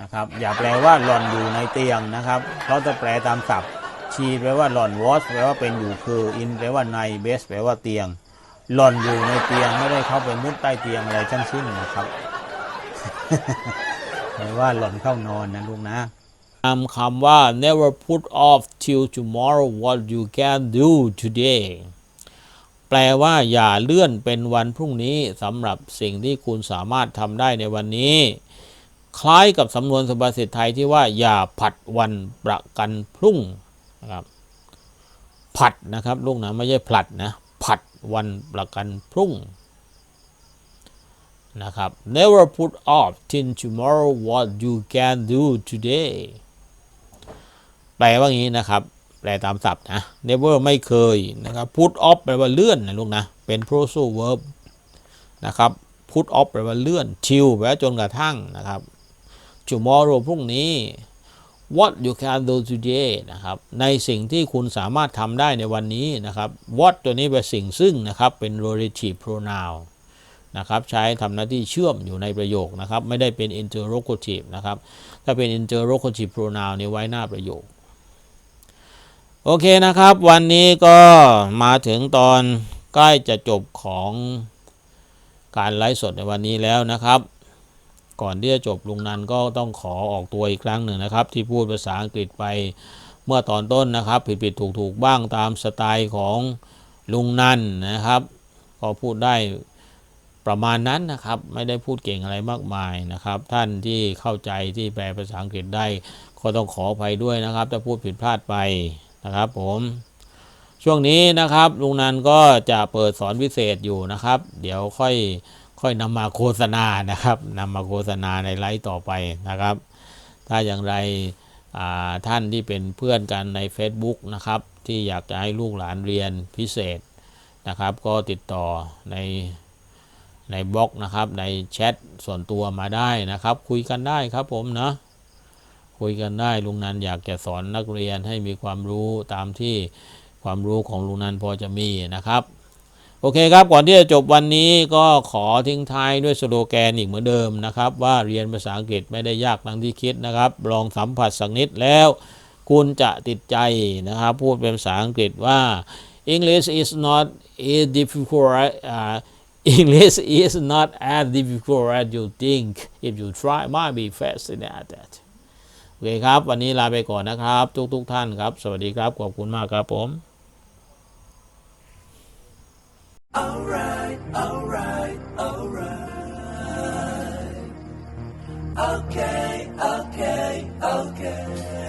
นะครับ อย่าแปลว่าหล่อนอยู่ในเตียงนะครับ เพราะจะแปลตามศัพท์ ชีแปลว่าหล่อนวอชแปลว่าเป็นอยู่คืออินแปลว่าในเบสแปลว่าเตียง หล่อนอยู่ในเตียงไม่ได้เข้าไปมุดใต้เตียงอะไรทั้งสิ้นนะครับแปลว่าหล่อนเข้านอนนะลูกนะนำคำว่า never put off till tomorrow what you can do today แปลว่าอย่าเลื่อนเป็นวันพรุ่งนี้สำหรับสิ่งที่คุณสามารถทำได้ในวันนี้ คล้ายกับสำนวนสุภาษิตไทยที่ว่าอย่าผัดวันประกันพรุ่งนะครับผัดนะครับลูกนะไม่ใช่ผลัดนะผัดวันประกันพรุ่งนะครับ never put off till tomorrow what you can do today แปลว่าอย่างนี้นะครับ แปลตามศัพท์นะ never ไม่เคยนะครับ put off แปลว่าเลื่อนนะลูกนะ เป็น phrasal verb นะครับ put off แปลว่าเลื่อน till แปลว่าจนกระทั่งนะครับ tomorrow พรุ่งนี้ what you can do today นะครับ ในสิ่งที่คุณสามารถทำได้ในวันนี้นะครับ what ตัวนี้เป็นสิ่งซึ่งนะครับ เป็น relative pronoun นะครับ ใช้ทำหน้าที่เชื่อมอยู่ในประโยคนะครับ ไม่ได้เป็น interrogative นะครับ ถ้าเป็น interrogative pronoun นี่ไว้หน้าประโยค โอเคนะครับ วันนี้ก็มาถึงตอนใกล้จะจบของการไลฟ์สดในวันนี้แล้วนะครับ ก่อนที่จะจบลุงนันก็ต้องขอออกตัวอีกครั้งหนึ่งนะครับ ที่พูดภาษาอังกฤษไปเมื่อตอนต้นนะครับ ผิดผิดถูกถูกบ้างตามสไตล์ของลุงนันนะครับ ก็พูดได้ประมาณนั้นนะครับ ไม่ได้พูดเก่งอะไรมากมายนะครับ ท่านที่เข้าใจที่แปลภาษาอังกฤษได้ ก็ต้องขออภัยด้วยนะครับถ้าพูดผิดพลาดไปนะครับผมช่วงนี้นะครับลุงนันก็จะเปิดสอนพิเศษอยู่นะครับ เดี๋ยวค่อย ค่อยนำมาโฆษณานะครับนำมาโฆษณาในไลฟ์ต่อไปนะครับ ถ้าอย่างไรท่านที่เป็นเพื่อนกันใน Facebook นะครับ ที่อยากจะให้ลูกหลานเรียนพิเศษนะครับ ก็ติดต่อในในบล็อกนะครับในแชทส่วนตัวมาได้นะครับ คุยกันได้ครับผมนะคุยกันได้ลุงนันอยากจะสอนนักเรียนให้มีความรู้ตามที่ความรู้ของลุงนันพอจะมีนะครับ โอเคครับ ก่อนที่จะจบวันนี้ก็ขอทิ้งท้ายด้วยสโลแกนอีกเหมือนเดิมนะครับ ว่าเรียนภาษาอังกฤษไม่ได้ยากดังที่คิดนะครับ ลองสัมผัสสักนิดแล้ว คุณจะติดใจนะครับ พูดเป็นภาษาอังกฤษว่า English is not as difficult uh, English is not as difficult as you think if you try might be fascinated at that โอเคครับ วันนี้ลาไปก่อนนะครับ ทุกทุกท่านครับ สวัสดีครับ ขอบคุณมากครับผม alright, alright. Okay, okay, okay.